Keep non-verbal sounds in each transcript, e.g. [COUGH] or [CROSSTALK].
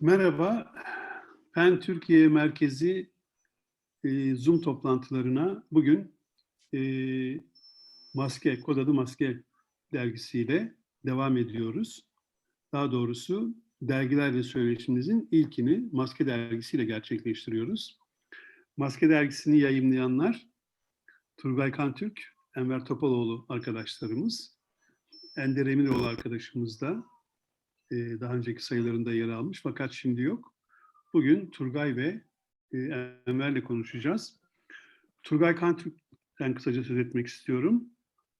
Merhaba, ben Türkiye merkezi e, Zoom toplantılarına bugün e, Maske, Kod adı Maske dergisiyle devam ediyoruz. Daha doğrusu dergilerle söyleşimizin ilkini Maske dergisiyle gerçekleştiriyoruz. Maske dergisini yayımlayanlar Turgay Kantürk, Enver Topaloğlu arkadaşlarımız, Ender Emiroğlu arkadaşımız da e, daha önceki sayılarında yer almış fakat şimdi yok. Bugün Turgay ve e, Enver'le konuşacağız. Turgay Kantürk'ten kısaca söz etmek istiyorum.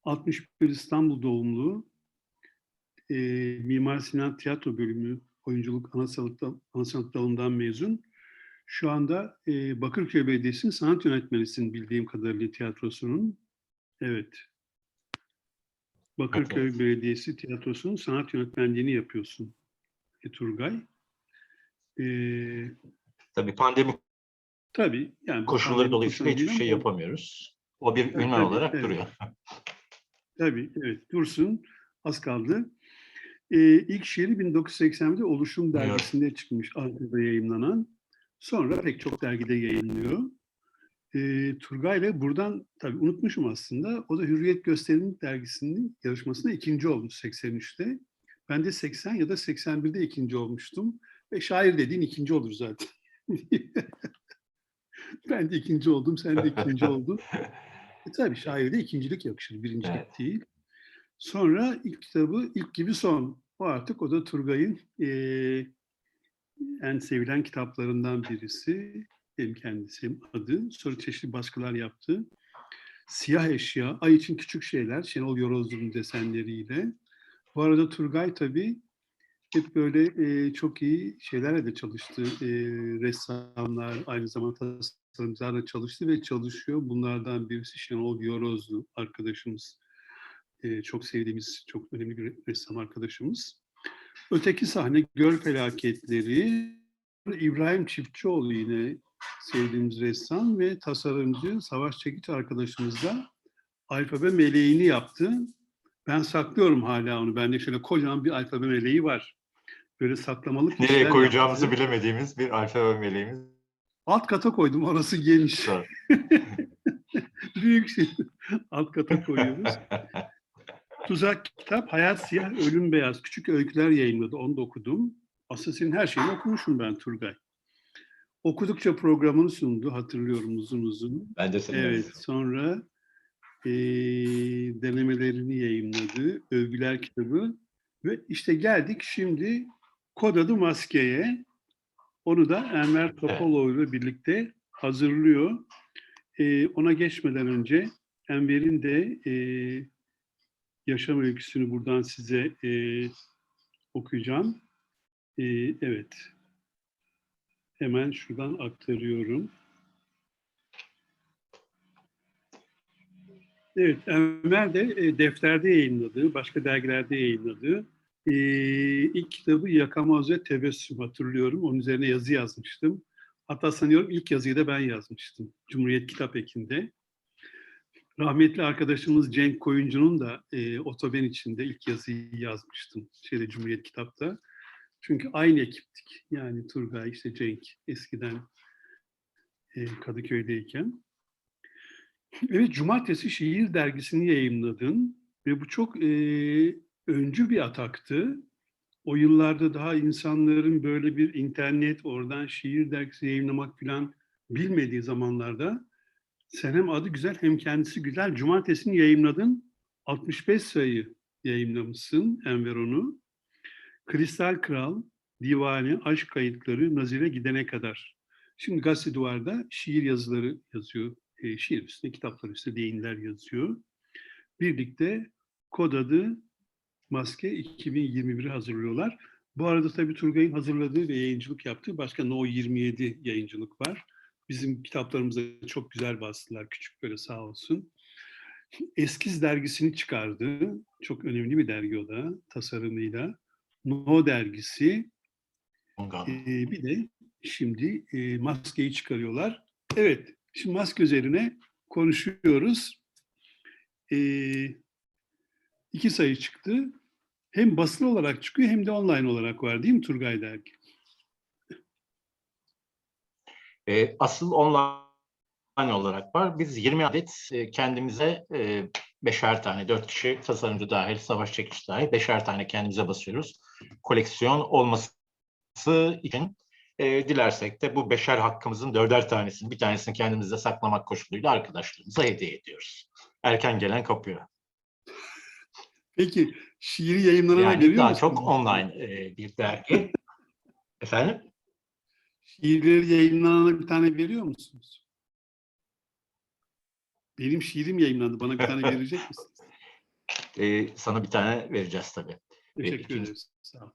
61 İstanbul doğumlu, e, Mimar Sinan Tiyatro Bölümü oyunculuk ana sanat, ana sanat dalından mezun. Şu anda e, Bakırköy Belediyesi'nin sanat yönetmenisin bildiğim kadarıyla tiyatrosunun. Evet, Bakırköy Evet. Belediyesi Tiyatrosu'nun sanat yönetmenliğini yapıyorsun e, Turgay. Ee, Tabii pandemi tabii yani koşulları pandemi dolayısıyla hiçbir şey ama- yapamıyoruz. O bir Evet, ünvan olarak evet. duruyor. Tabii evet dursun az kaldı. Ee, ilk şiiri 1980'de Oluşum Evet. dergisinde çıkmış Ankara'da yayınlanan. Sonra pek çok dergide yayınlıyor. Ee, Turgay'la buradan tabii unutmuşum aslında. O da Hürriyet Gösterim dergisinin yarışmasında ikinci olmuş 83'te. Ben de 80 ya da 81'de ikinci olmuştum. Ve şair dediğin ikinci olur zaten. [LAUGHS] ben de ikinci oldum, sen de ikinci oldun. E tabii şairde ikincilik yakışır, birincilik Evet. değil. Sonra ilk kitabı ilk gibi son. O artık o da Turgay'ın eee, en sevilen kitaplarından birisi. Hem kendisi hem adı. Sonra çeşitli baskılar yaptı. Siyah Eşya, Ay için Küçük Şeyler, Şenol Yorozlu'nun desenleriyle. Bu arada Turgay tabii hep böyle eee, çok iyi şeylerle de çalıştı. Eee, ressamlar, aynı zamanda tasarımcılarla çalıştı ve çalışıyor. Bunlardan birisi Şenol Yorozlu arkadaşımız. Eee, çok sevdiğimiz, çok önemli bir ressam arkadaşımız. Öteki sahne Göl Felaketleri. İbrahim Çiftçioğlu yine sevdiğimiz ressam ve tasarımcı Savaş Çekiç arkadaşımız da alfabe meleğini yaptı. Ben saklıyorum hala onu. Bende şöyle kocaman bir alfabe meleği var. Böyle saklamalık Nereye koyacağımızı yaptı. bilemediğimiz bir alfabe meleğimiz. Alt kata koydum. Orası geniş. var. [LAUGHS] Büyük şey. Alt kata koyuyoruz. Tuzak kitap Hayat Siyah Ölüm Beyaz küçük öyküler yayınladı. Onu da okudum. Aslında senin her şeyini okumuşum ben Turgay. Okudukça programını sundu hatırlıyorum uzun uzun. Ben de senin Evet sonra eee, denemelerini yayınladı. Övgüler kitabı. Ve işte geldik şimdi kod adı maskeye. Onu da Enver Topaloğlu ile birlikte hazırlıyor. Eee, ona geçmeden önce Enver'in de eee, yaşam öyküsünü buradan size eee, okuyacağım. Eee, evet. Hemen şuradan aktarıyorum. Evet, Enver de e, defterde yayınladığı, başka dergilerde yayınladığı e, ilk kitabı Yakamoz ve Tebessüm hatırlıyorum. Onun üzerine yazı yazmıştım. Hatta sanıyorum ilk yazıyı da ben yazmıştım. Cumhuriyet Kitap Eki'nde. Rahmetli arkadaşımız Cenk Koyuncu'nun da e, Otoben içinde ilk yazıyı yazmıştım. Şeyde Cumhuriyet Kitap'ta. Çünkü aynı ekiptik. Yani Turgay, işte Cenk eskiden e, Kadıköy'deyken. Evet, Cumartesi Şiir Dergisi'ni yayımladın ve bu çok e, öncü bir ataktı. O yıllarda daha insanların böyle bir internet, oradan şiir dergisi yayınlamak falan bilmediği zamanlarda sen hem adı güzel hem kendisi güzel. Cumartesi'ni yayımladın. 65 sayı yayımlamışsın Enver onu. Kristal Kral, Divane, Aşk Kayıtları, Nazire Gidene Kadar. Şimdi gazete duvarda şiir yazıları yazıyor. E, şiir üstüne, kitaplar üstüne deyimler yazıyor. Birlikte kod adı Maske 2021'i hazırlıyorlar. Bu arada tabii Turgay'ın hazırladığı ve yayıncılık yaptığı başka No 27 yayıncılık var. Bizim kitaplarımıza çok güzel bastılar. Küçük böyle sağ olsun. Eskiz dergisini çıkardı. Çok önemli bir dergi o da tasarımıyla. No dergisi. Ee, bir de şimdi e, maskeyi çıkarıyorlar. Evet, şimdi maske üzerine konuşuyoruz. Ee, iki sayı çıktı. Hem basılı olarak çıkıyor hem de online olarak var değil mi Turgay dergi? E, asıl online olarak var. Biz 20 adet e, kendimize e, beşer tane, dört kişi tasarımcı dahil, savaş çekici dahil beşer tane kendimize basıyoruz. Koleksiyon olması için e, dilersek de bu beşer hakkımızın dörder tanesini, bir tanesini kendimizde saklamak koşuluyla arkadaşlarımıza hediye ediyoruz. Erken gelen kapıyor. Peki şiiri yayınlanana Yani görüyor daha musunuz? çok online e, bir dergi. [LAUGHS] Efendim? Şiirleri yayınlanana bir tane veriyor musunuz? Benim şiirim yayınlandı. Bana bir tane [LAUGHS] verecek misiniz? E, sana bir tane vereceğiz tabii. Teşekkür ederiz. Sağ olun.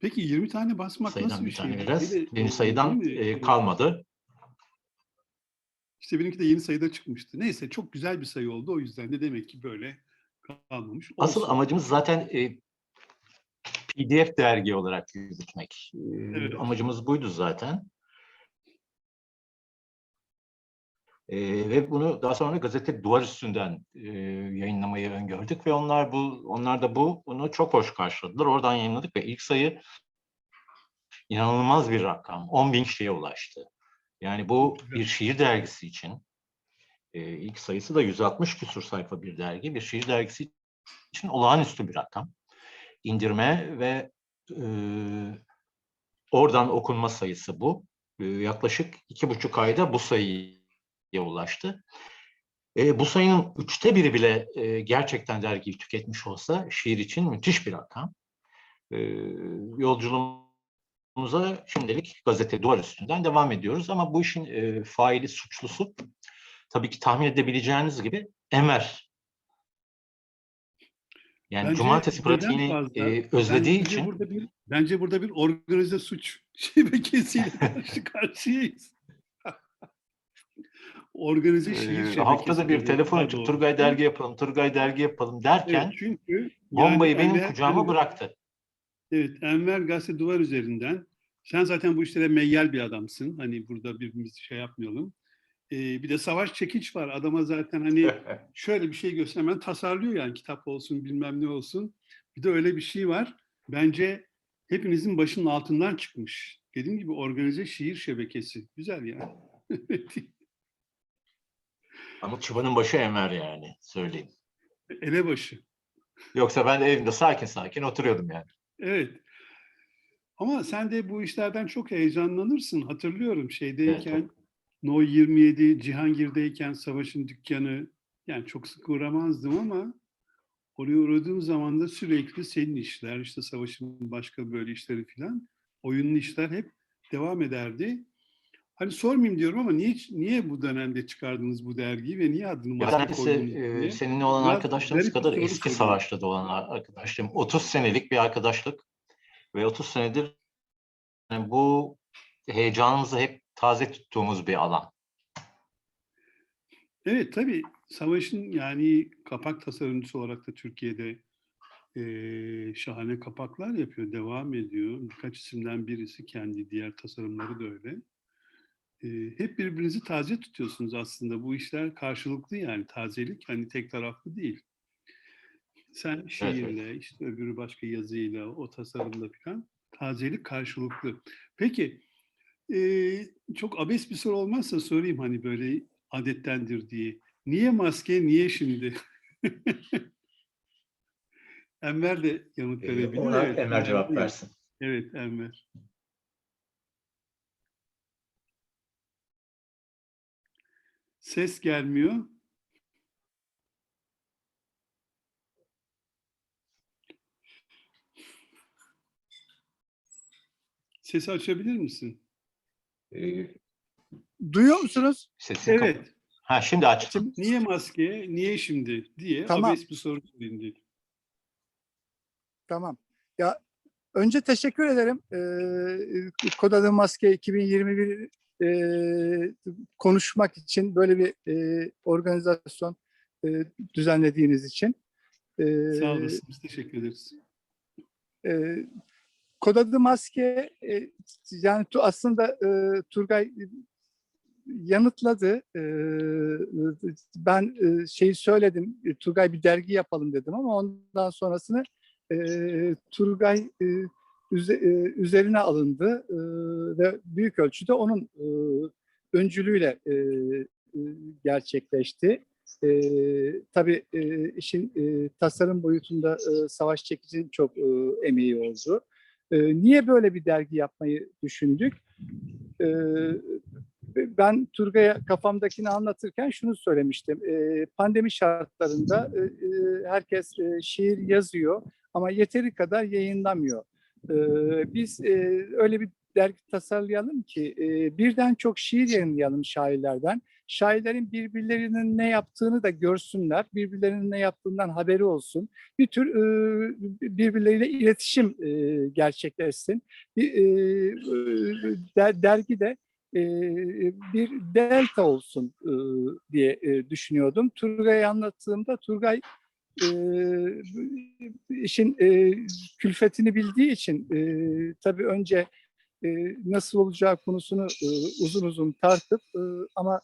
Peki 20 tane basmak nasıl Sayıdan bir bir şey? tane vereceğiz. Bir de- Birinci sayıdan e, kalmadı. İşte benimki de yeni sayıda çıkmıştı. Neyse çok güzel bir sayı oldu. O yüzden de demek ki böyle kalmamış. Asıl Olsun. amacımız zaten e, PDF dergi olarak yürütmek. E, Evet. Amacımız buydu zaten. E, ve bunu daha sonra gazete duvar üstünden e, yayınlamayı öngördük ve onlar bu onlar da bu bunu çok hoş karşıladılar. Oradan yayınladık ve ilk sayı inanılmaz bir rakam. 10 bin kişiye ulaştı. Yani bu bir şiir dergisi için e, ilk sayısı da 160 küsur sayfa bir dergi. Bir şiir dergisi için olağanüstü bir rakam. İndirme ve e, oradan okunma sayısı bu. E, yaklaşık iki buçuk ayda bu sayıya ulaştı. E, bu sayının üçte biri bile e, gerçekten dergiyi tüketmiş olsa şiir için müthiş bir rakam. E, yolculuğumuza şimdilik gazete duvar üstünden devam ediyoruz ama bu işin e, faili suçlusu tabii ki tahmin edebileceğiniz gibi Emer. Yani Bence cumartesi pratiğini fazla- e, özlediği bence için burada bir bence burada bir organize suç [LAUGHS] şebekesiyle karşı karşıyayız. Organize şiir e, şebekesi. haftada bir telefon açıp. Turgay dergi yapalım, Turgay dergi yapalım derken Evet, çünkü bombayı yani benim Enver- kucağıma bıraktı. Evet, Enver Gazete Duvar üzerinden. Sen zaten bu işlere meyyal bir adamsın. Hani burada birbirimizi şey yapmayalım. Ee, bir de Savaş Çekiç var. Adama zaten hani [LAUGHS] şöyle bir şey göster hemen tasarlıyor yani kitap olsun bilmem ne olsun. Bir de öyle bir şey var. Bence hepinizin başının altından çıkmış. Dediğim gibi organize şiir şebekesi. Güzel yani. [LAUGHS] Ama çıbanın başı Emer yani söyleyeyim. Elebaşı. Yoksa ben de evimde sakin sakin oturuyordum yani. Evet. Ama sen de bu işlerden çok heyecanlanırsın. Hatırlıyorum şeydeyken No 27 Cihangir'deyken Savaş'ın dükkanı yani çok sık uğramazdım ama oraya uğradığım zaman da sürekli senin işler, işte Savaş'ın başka böyle işleri filan, oyunlu işler hep devam ederdi. Hani sormayayım diyorum ama niye niye bu dönemde çıkardınız bu dergiyi ve niye adını maske koydunuz e, seninle olan Biraz arkadaşlığımız kadar eski soruyorum. savaşta da olan ar- arkadaşlığım. 30 senelik bir arkadaşlık ve 30 senedir yani bu heyecanımızı hep taze tuttuğumuz bir alan. Evet tabii Savaş'ın yani kapak tasarımcısı olarak da Türkiye'de eee, şahane kapaklar yapıyor, devam ediyor. Birkaç isimden birisi kendi, diğer tasarımları da öyle. Hep birbirinizi taze tutuyorsunuz aslında. Bu işler karşılıklı yani tazelik hani tek taraflı değil. Sen şiirle, işte öbürü başka yazıyla, o tasarımla falan tazelik karşılıklı. Peki çok abes bir soru olmazsa sorayım hani böyle adettendir diye. Niye maske, niye şimdi? [LAUGHS] Enver de yanıt verebilir. Evet, Emer cevap versin. Evet, Enver. Ses gelmiyor. Sesi açabilir misin? E, Duyuyor musunuz? sesini kap- Evet. Ha şimdi açtım. Niye maske, niye şimdi diye Tamam. abes bir soru dedim. Tamam. Ya önce teşekkür ederim. Ee, Kod adı Maske 2021 e, konuşmak için böyle bir e, organizasyon e, düzenlediğiniz için. Ee, Sağ olasın, biz teşekkür ederiz. e, Kod adı Maske e, yani tu- aslında e, Turgay yanıtladı. E, ben e, şeyi söyledim. e, Turgay bir dergi yapalım dedim ama ondan sonrasını e, Turgay e, e, üzerine alındı e, ve büyük ölçüde onun e, öncülüğüyle e, e, gerçekleşti. E, tabii e, işin e, tasarım boyutunda e, Savaş Çekici'nin çok e, emeği oldu. E, niye böyle bir dergi yapmayı düşündük? E, ben Turgay'a kafamdakini anlatırken şunu söylemiştim. E, pandemi şartlarında e, e, herkes e, şiir yazıyor ama yeteri kadar yayınlamıyor. E, biz e, öyle bir dergi tasarlayalım ki e, birden çok şiir yayınlayalım şairlerden. Şairlerin birbirlerinin ne yaptığını da görsünler, birbirlerinin ne yaptığından haberi olsun. Bir tür e, birbirleriyle iletişim e, gerçekleşsin. Bir, e, der- dergi de e, bir delta olsun e, diye e, düşünüyordum. Turgay'ı anlattığımda Turgay e, işin e, külfetini bildiği için e, tabii önce e, nasıl olacağı konusunu e, uzun uzun tartıp e, ama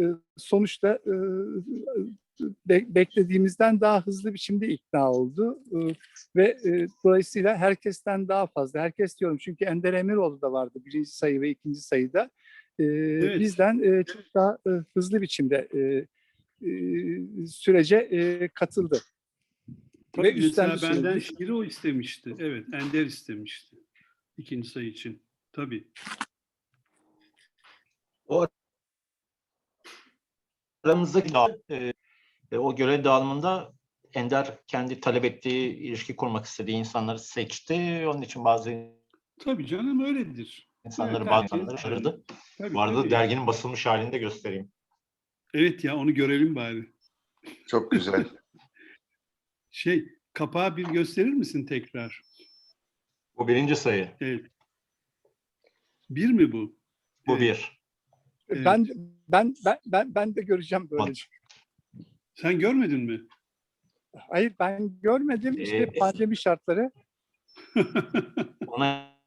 e, sonuçta e, be- beklediğimizden daha hızlı biçimde ikna oldu E, ve e, dolayısıyla herkesten daha fazla, herkes diyorum çünkü Ender Emiroğlu da vardı birinci sayı ve ikinci sayıda. E, Bizden e, çok daha e, hızlı biçimde e, e, sürece e, katıldı. Tabii Ve üstten mesela bir benden şiiri o istemişti. Evet, Ender istemişti. İkinci sayı için. Tabii. Aramızdaki dağ- e, e, o görev dağılımında Ender kendi talep ettiği, ilişki kurmak istediği insanları seçti. Onun için bazı Tabii canım öyledir. insanları Evet, bazı herkes- insanları çağırdı. Tabii, Bu arada tabii. derginin basılmış halini de göstereyim. Evet ya onu görelim bari. Çok güzel. [LAUGHS] Şey, kapağı bir gösterir misin tekrar? Bu birinci sayı. Evet. Bir mi bu? Bu Evet. bir. Evet. Ben ben ben ben ben de göreceğim böylece. Sen görmedin mi? Hayır ben görmedim işte Ee, pandemi şartları. [LAUGHS] Ona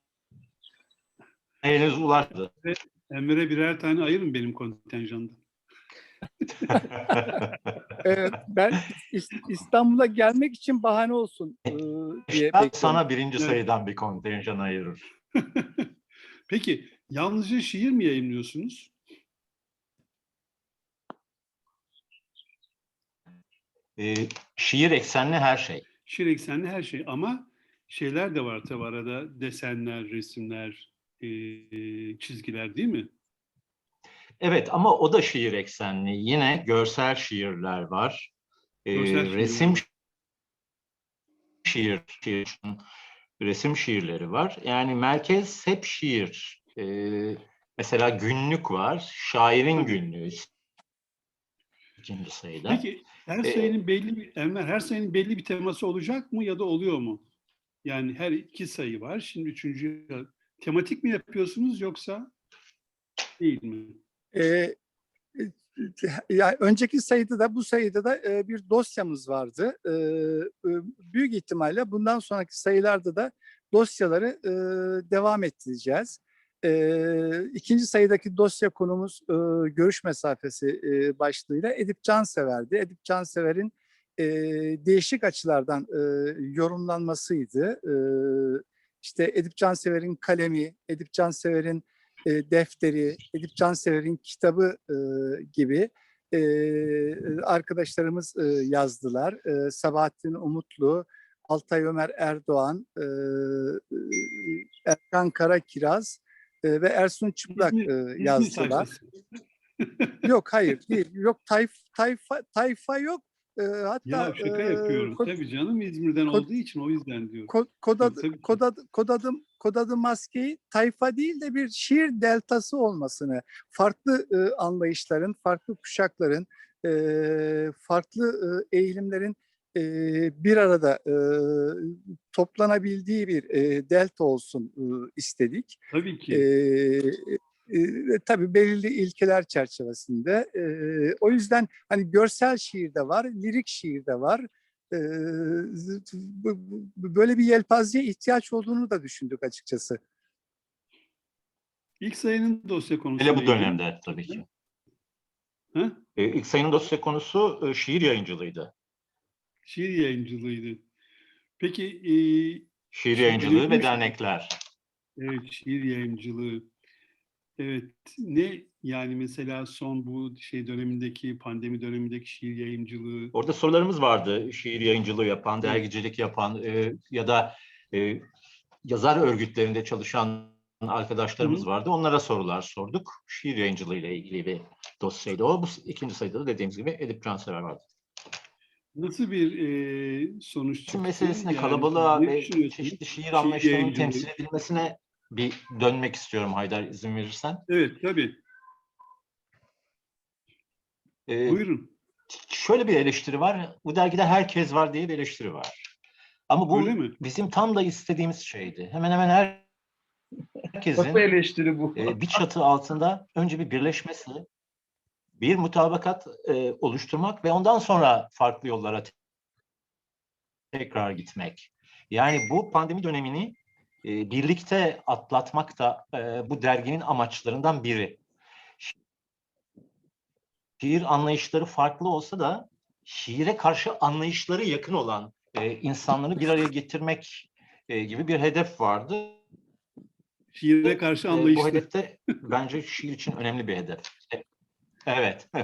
henüz ulaştı. Enver'e birer tane ayırın benim kontenjandan. [LAUGHS] Ben İs- İstanbul'a gelmek için bahane olsun e, diye Ben bekliyorum. sana birinci Evet. sayıdan bir kontenjan ayırır. [LAUGHS] Peki yalnızca şiir mi yayınlıyorsunuz? Ee, şiir eksenli her şey. Şiir eksenli her şey ama şeyler de var tabi arada desenler, resimler, eee, çizgiler değil mi? Evet ama o da şiir eksenli. Yine görsel şiirler var. Ee, Görsel şiir. resim şiir, şiir, resim şiirleri var. Yani merkez hep şiir. Ee, mesela günlük var. Şairin günlüğü. İkinci sayıda. Peki her Ee, sayının belli bir Enver her sayının belli bir teması olacak mı ya da oluyor mu? Yani her iki sayı var. Şimdi üçüncü tematik mi yapıyorsunuz yoksa değil mi? Ee, yani önceki sayıda da bu sayıda da e, bir dosyamız vardı. Ee, e, büyük ihtimalle bundan sonraki sayılarda da dosyaları e, devam ettireceğiz. Ee, ikinci sayıdaki dosya konumuz e, görüş mesafesi e, başlığıyla Edip Cansever'di. Edip Cansever'in e, değişik açılardan e, yorumlanmasıydı. E, işte Edip Cansever'in kalemi, Edip Cansever'in e, defteri, Edip Cansever'in kitabı e, gibi e, arkadaşlarımız e, yazdılar. E, Sabahattin Umutlu, Altay Ömer Erdoğan, e, e, Erkan Karakiraz e, ve Ersun Çıplak e, yazdılar. [LAUGHS] Yok hayır değil. Yok tayf, tayfa, tayfa yok. E, hatta Ya şaka e, yapıyorum. kod- Tabii canım İzmir'den kod- olduğu için o yüzden diyorum. kod, kod, adı, tabii ki. kod, adı, kod, adım, kod adı maskeyi tayfa değil de bir şiir deltası olmasını, farklı e, anlayışların, farklı kuşakların, e, farklı e, eğilimlerin e, bir arada e, toplanabildiği bir e, delta olsun e, istedik. Tabii ki. E, e, tabii belirli ilkeler çerçevesinde. E, o yüzden hani görsel şiir de var, lirik şiir de var. E, böyle bir yelpazeye ihtiyaç olduğunu da düşündük açıkçası. İlk sayının dosya konusu Hele bu dönemde tabii ki. Ee, ilk sayının dosya konusu e, şiir yayıncılığıydı. Şiir yayıncılığıydı. Peki e, Şiir yayıncılığı ve dernekler. evet şiir yayıncılığı. Evet. Ne yani mesela son bu şey dönemindeki pandemi dönemindeki şiir yayıncılığı Orada sorularımız vardı. Şiir yayıncılığı yapan, dergicilik yapan e, ya da e, yazar örgütlerinde çalışan arkadaşlarımız Hı vardı. Onlara sorular sorduk. Şiir yayıncılığı ile ilgili bir dosyaydı o. Bu ikinci sayıda da dediğimiz gibi Edip Cansever vardı. nasıl bir e, sonuç çıktı? Meselesine, Yani kalabalığa ve çeşitli şiir anlayışlarının temsil edilmesine bir dönmek istiyorum Haydar izin verirsen. Evet tabii. E, Buyurun. şöyle bir eleştiri var. Bu dergide herkes var diye bir eleştiri var. Ama bu Öyle mi? bizim tam da istediğimiz şeydi. Hemen hemen her herkesin Nasıl eleştiri bu? e, bir çatı altında önce bir birleşmesi, bir mutabakat e, oluşturmak ve ondan sonra farklı yollara te- tekrar gitmek. Yani bu pandemi dönemini e, birlikte atlatmak da e, bu derginin amaçlarından biri. Şiir anlayışları farklı olsa da şiire karşı anlayışları yakın olan e, insanları bir araya getirmek e, gibi bir hedef vardı. Şiire karşı E, anlayışlı. Bu hedef de bence şiir için önemli bir hedef. Evet. [LAUGHS]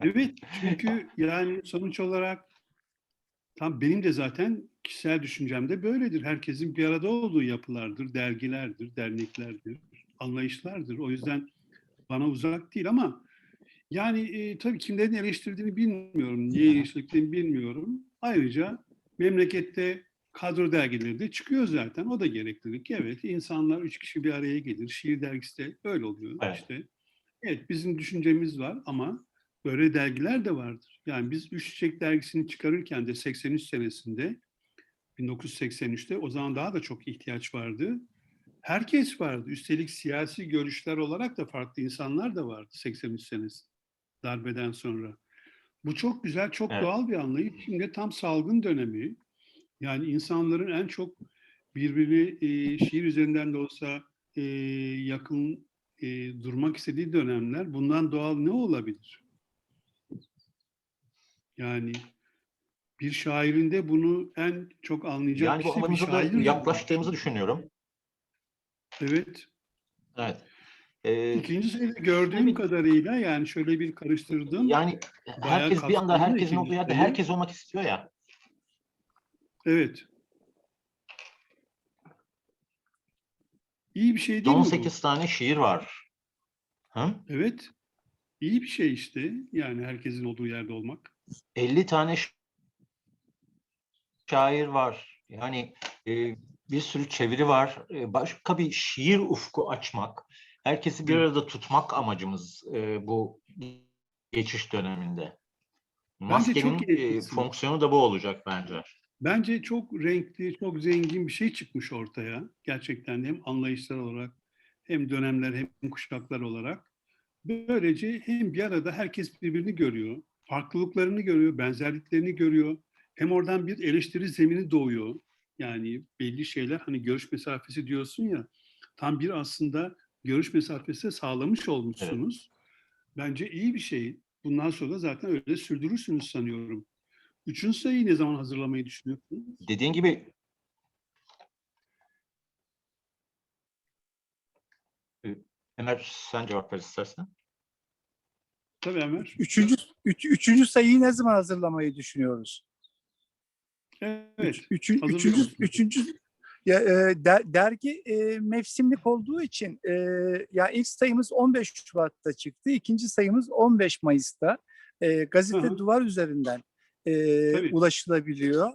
Evet çünkü yani sonuç olarak tam benim de zaten kişisel düşüncemde böyledir. Herkesin bir arada olduğu yapılardır, dergilerdir, derneklerdir, anlayışlardır. O yüzden bana uzak değil ama yani e, tabii kimlerin eleştirdiğini bilmiyorum, niye eleştirdiklerini bilmiyorum. Ayrıca memlekette kadro dergileri de çıkıyor zaten. O da gereklilik. Evet insanlar üç kişi bir araya gelir. Şiir dergisi de öyle oluyor Evet. işte. Evet bizim düşüncemiz var ama böyle dergiler de vardır. Yani biz Üç Çiçek dergisini çıkarırken de 83 senesinde 1983'te o zaman daha da çok ihtiyaç vardı. Herkes vardı. Üstelik siyasi görüşler olarak da farklı insanlar da vardı 83 senesi darbeden sonra. Bu çok güzel, çok Evet. doğal bir anlayış. Şimdi tam salgın dönemi. Yani insanların en çok birbirini e, şiir üzerinden de olsa e, yakın e, durmak istediği dönemler. Bundan doğal ne olabilir? Yani bir şairin de bunu en çok anlayacak yani kişi bir da şairdir. yaklaştığımızı düşünüyorum. Evet. Evet. Ee, İkinci sayıda gördüğüm Evet. kadarıyla yani şöyle bir karıştırdım. yani herkes bir anda herkesin olduğu yerde herkes olmak istiyor ya. Evet. İyi bir şey değil mi bu? 18 tane şiir var. Hı? Evet. İyi bir şey işte. Yani herkesin olduğu yerde olmak. 50 tane şair var. Yani e, bir sürü çeviri var. E, başka bir şiir ufku açmak, herkesi bir arada tutmak amacımız e, bu geçiş döneminde. Bence çok Maskenin e, fonksiyonu da bu olacak bence. Bence çok renkli, çok zengin bir şey çıkmış ortaya. Gerçekten hem anlayışlar olarak hem dönemler hem kuşaklar olarak. Böylece hem bir arada herkes birbirini görüyor. Farklılıklarını görüyor, benzerliklerini görüyor. Hem oradan bir eleştiri zemini doğuyor. Yani belli şeyler hani görüş mesafesi diyorsun ya. Tam bir aslında görüş mesafesi sağlamış olmuşsunuz. Bence iyi bir şey. Bundan sonra da zaten öyle sürdürürsünüz sanıyorum. Üçüncü sayıyı ne zaman hazırlamayı düşünüyorsunuz? Dediğin gibi E, Ömer sen cevap ver istersen. Tabii Ömer. Üçüncü, üç, üçüncü sayıyı ne zaman hazırlamayı düşünüyoruz? Evet. Üçün, üçüncü, üçüncü ya, e, der- dergi e, mevsimlik olduğu için e, ya ilk sayımız 15 Şubat'ta çıktı, ikinci sayımız 15 Mayıs'ta. E, gazete Hı hı. duvar üzerinden e, Tabii. ulaşılabiliyor.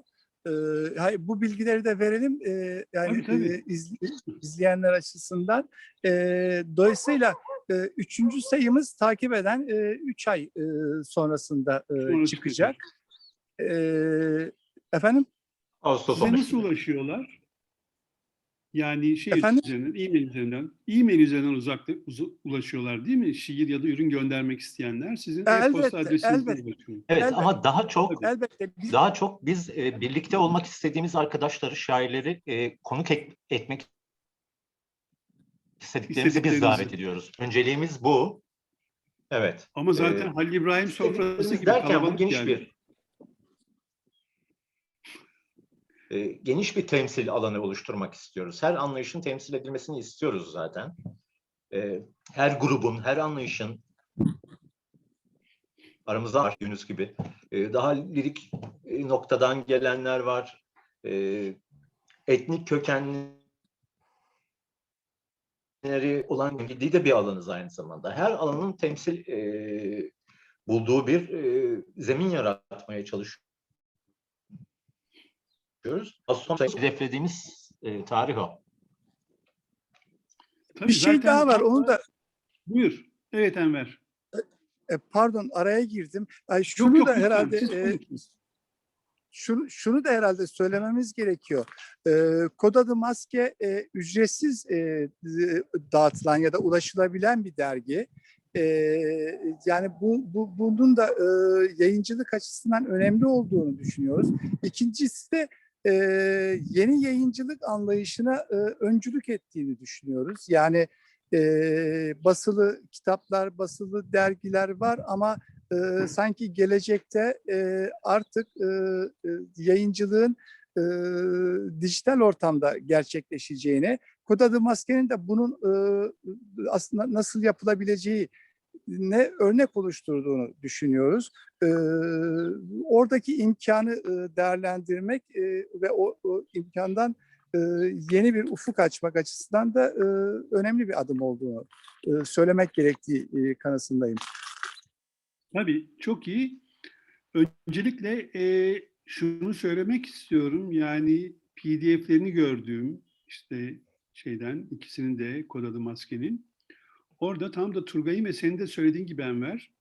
E, bu bilgileri de verelim e, yani Tabii, tabii. e, iz- izleyenler açısından. E, dolayısıyla e, üçüncü sayımız takip eden 3 ay e, sonrasında e, Sonra çıkacak. E, efendim? Ağustos Size 15'inde. nasıl ulaşıyorlar? Yani şey Efendim? üzerinden, e-mail üzerinden, e-mail üzerinden uzakta uz- ulaşıyorlar değil mi? Şiir ya da ürün göndermek isteyenler sizin Elbette, e-posta adresinizden elbette. ulaşıyor. Evet Elbette. ama daha çok Elbette biz Daha çok biz e, birlikte olmak istediğimiz arkadaşları, şairleri e, konuk et- etmek istediklerimizi biz İstediklerinizi. davet ediyoruz. Önceliğimiz bu. Evet. Ama zaten Ee, Halil İbrahim sofrası gibi derken bu kalabalık geniş yani. bir e, geniş bir temsil alanı oluşturmak istiyoruz. Her anlayışın temsil edilmesini istiyoruz zaten. e, her grubun, her anlayışın aramızda var Yunus gibi. E, daha lirik noktadan gelenler var. Etnik kökenleri olan ciddi de bir alanız aynı zamanda. Her alanın temsil bulduğu bir zemin yaratmaya çalışıyoruz. Az sonra hedeflediğimiz e, tarih o. Tabii Bir şey daha var. Onu da Buyur. Evet Enver. e, pardon araya girdim. Ay Yok, şunu yok, da lütfen, herhalde e, şunu, şunu da herhalde söylememiz gerekiyor. Ee, Kod adı maske e, ücretsiz e, d- dağıtılan ya da ulaşılabilen bir dergi. Ee, yani bu, bu bunun da e, yayıncılık açısından önemli olduğunu düşünüyoruz. İkincisi de e, yeni yayıncılık anlayışına e, öncülük ettiğini düşünüyoruz. Yani e, basılı kitaplar, basılı dergiler var ama e, sanki gelecekte e, artık e, yayıncılığın e, dijital ortamda gerçekleşeceğini, Kod adı maskenin de bunun e, aslında nasıl yapılabileceği ne örnek oluşturduğunu düşünüyoruz. E, oradaki imkanı e, değerlendirmek e, ve o, o imkandan e, yeni bir ufuk açmak açısından da e, önemli bir adım olduğunu e, söylemek gerektiği e, kanısındayım. Tabii çok iyi. Öncelikle e, şunu söylemek istiyorum. Yani PDF'lerini gördüğüm işte şeyden ikisinin de kod adı maskenin. Orada tam da Turgay'ın ve senin de söylediğin gibi Enver.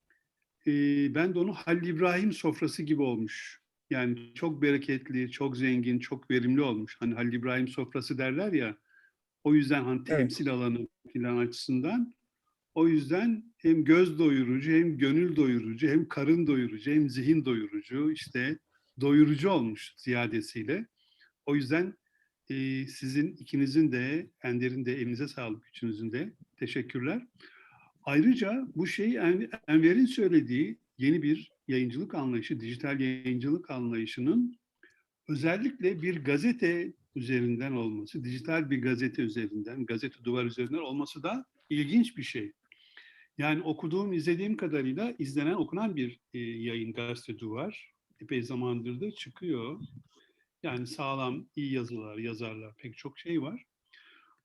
e, ben de onu Halil İbrahim sofrası gibi olmuş. Yani çok bereketli, çok zengin, çok verimli olmuş. Hani Halil İbrahim sofrası derler ya. O yüzden hani Evet. temsil alanı filan açısından o yüzden hem göz doyurucu, hem gönül doyurucu, hem karın doyurucu, hem zihin doyurucu, işte doyurucu olmuş ziyadesiyle. O yüzden e, sizin ikinizin de, Ender'in de elinize sağlık üçünüzün de. Teşekkürler. Ayrıca bu şey En- Enver'in söylediği yeni bir yayıncılık anlayışı, dijital yayıncılık anlayışının özellikle bir gazete üzerinden olması, dijital bir gazete üzerinden, gazete duvar üzerinden olması da ilginç bir şey. Yani okuduğum, izlediğim kadarıyla izlenen, okunan bir e, yayın gazete duvar. Epey zamandır da çıkıyor. Yani sağlam, iyi yazılar, yazarlar, pek çok şey var.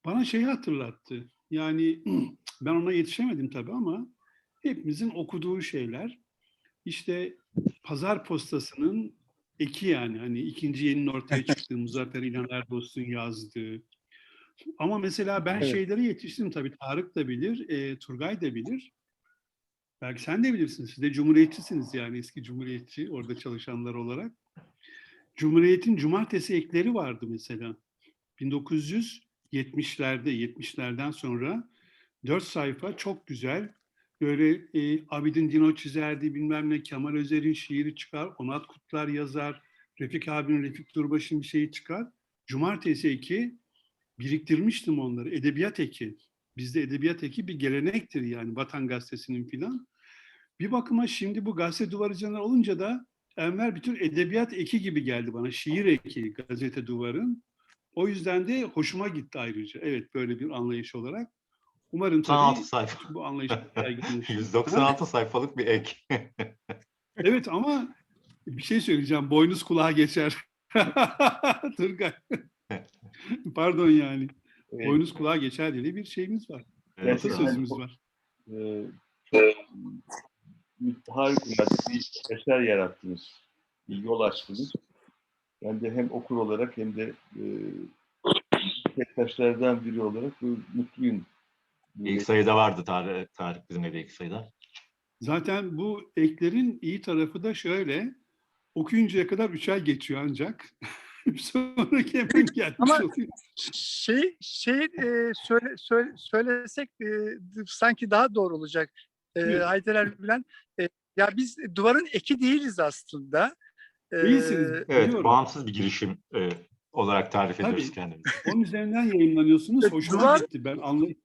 Bana şeyi hatırlattı. Yani [CLEARS THROAT] ben ona yetişemedim tabii ama hepimizin okuduğu şeyler. İşte pazar postasının eki yani hani ikinci yenin ortaya [LAUGHS] çıktığı Muzaffer İlhan Erdost'un yazdığı. Ama mesela ben Evet. şeylere yetiştim tabii. Tarık da bilir, e, Turgay da bilir. Belki sen de bilirsin. Siz de cumhuriyetçisiniz yani eski cumhuriyetçi orada çalışanlar olarak. Cumhuriyet'in cumartesi ekleri vardı mesela. 1970'lerde, 70'lerden sonra dört sayfa çok güzel. Böyle e, Abidin Dino çizerdi bilmem ne, Kemal Özer'in şiiri çıkar, Onat Kutlar yazar, Refik abinin, Refik Durbaş'ın bir şeyi çıkar. Cumartesi eki biriktirmiştim onları. Edebiyat eki. Bizde edebiyat eki bir gelenektir yani Vatan Gazetesi'nin filan. Bir bakıma şimdi bu gazete duvarı olunca da Enver bir tür edebiyat eki gibi geldi bana. Şiir eki gazete duvarın. O yüzden de hoşuma gitti ayrıca. Evet böyle bir anlayış olarak. Umarım tabii 96 sayfa. bu anlayış yaygınlaşır. 196 sayfalık bir ek. [LAUGHS] Evet ama bir şey söyleyeceğim. Boynuz kulağa geçer. [LAUGHS] Turgay. [LAUGHS] Pardon yani. Evet, Boynuz kulağa geçer diye bir şeyimiz var. Evet. Atasözümüz var. e, çok harikulade bir eser yarattınız. Bir yol açtınız. Ben de hem okur olarak hem de e, meslektaşlardan biri olarak mutluyum. İlk sayıda vardı Tarık, Tarık bizimle de ilk sayıda. Zaten bu eklerin iyi tarafı da şöyle. Okuyuncaya kadar üç ay geçiyor ancak. [LAUGHS] Sonraki hemen gelmiş Ama- oluyor. şey şey e, söyle, söyle söylesek e, sanki daha doğru olacak. E. Haydar Erbilen e, ya biz duvarın eki değiliz aslında. E, Değilsiniz. Evet, Biliyorum. bağımsız bir girişim e, olarak tarif Tabii. ediyoruz kendimizi. [LAUGHS] Onun üzerinden yayınlanıyorsunuz. Hoşuma duvar- gitti. Ben anlayışım.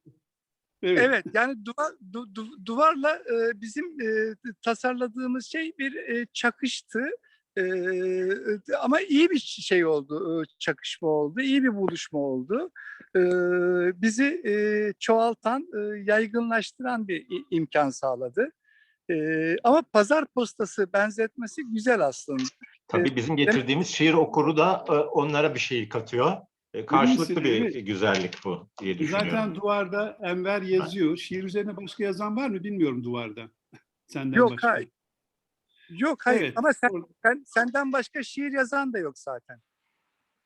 Evet. Evet yani duvar du- du- duvarla e, bizim e, tasarladığımız şey bir e, çakıştı. E, ama iyi bir şey oldu, çakışma oldu, iyi bir buluşma oldu. E, bizi e, çoğaltan, e, yaygınlaştıran bir imkan sağladı. E, ama pazar postası benzetmesi güzel aslında. Tabii bizim getirdiğimiz şiir okuru da e, onlara bir şey katıyor. E, Karşılıklı bir güzellik bu diye düşünüyorum. Zaten duvarda Enver yazıyor. Şiir üzerine başka yazan var mı bilmiyorum duvarda. Senden Yok, başka. hayır. Yok hayır Evet. ama sen, sen- senden başka şiir yazan da yok zaten.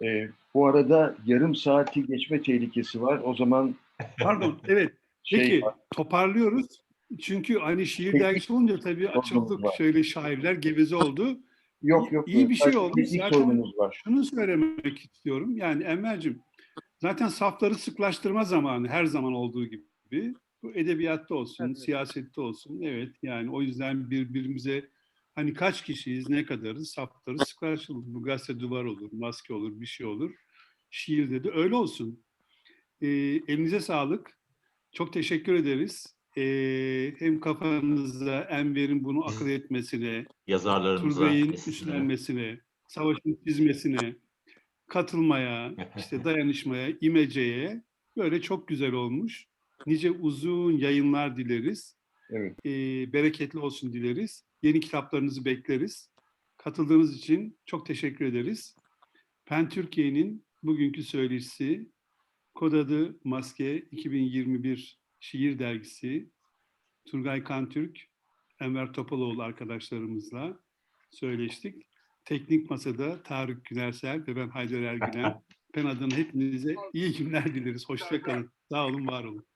Ee, bu arada yarım saati geçme tehlikesi var. O zaman [LAUGHS] Pardon, evet. şey Peki var. toparlıyoruz. Çünkü hani şiir Teknik dergisi olunca tabii açıldık var. şöyle şairler geveze oldu. Yok yok. iyi bir şey oldu. Teknik Zaten- sorunumuz var. Şunu söylemek istiyorum. Yani Enver'cim zaten safları sıklaştırma zamanı her zaman olduğu gibi. Bu edebiyatta olsun, Evet. siyasette olsun. Evet yani o yüzden birbirimize hani kaç kişiyiz, ne kadarız safları sıklaştırılır. Bu gazete duvar olur, maske olur, bir şey olur. Şiirde de öyle olsun. Ee, elinize sağlık. Çok teşekkür ederiz. Ee, hem kafanızda Enver'in bunu akıl etmesine, Yazarlarımıza, Turgay'ın üstlenmesine, savaşın çizmesine, katılmaya, işte [LAUGHS] dayanışmaya, imeceye böyle çok güzel olmuş. Nice uzun yayınlar dileriz. Evet. Ee, bereketli olsun dileriz. Yeni kitaplarınızı bekleriz. Katıldığınız için çok teşekkür ederiz. Pen Türkiye'nin bugünkü söyleşisi Kod adı Maske 2021 şiir dergisi Turgay Kantürk, Enver Topaloğlu arkadaşlarımızla söyleştik. Teknik Masa'da Tarık Günersel ve ben Haydar Ergülen. [LAUGHS] Ben adına hepinize iyi günler dileriz. Hoşça kalın. Sağ olun, var olun.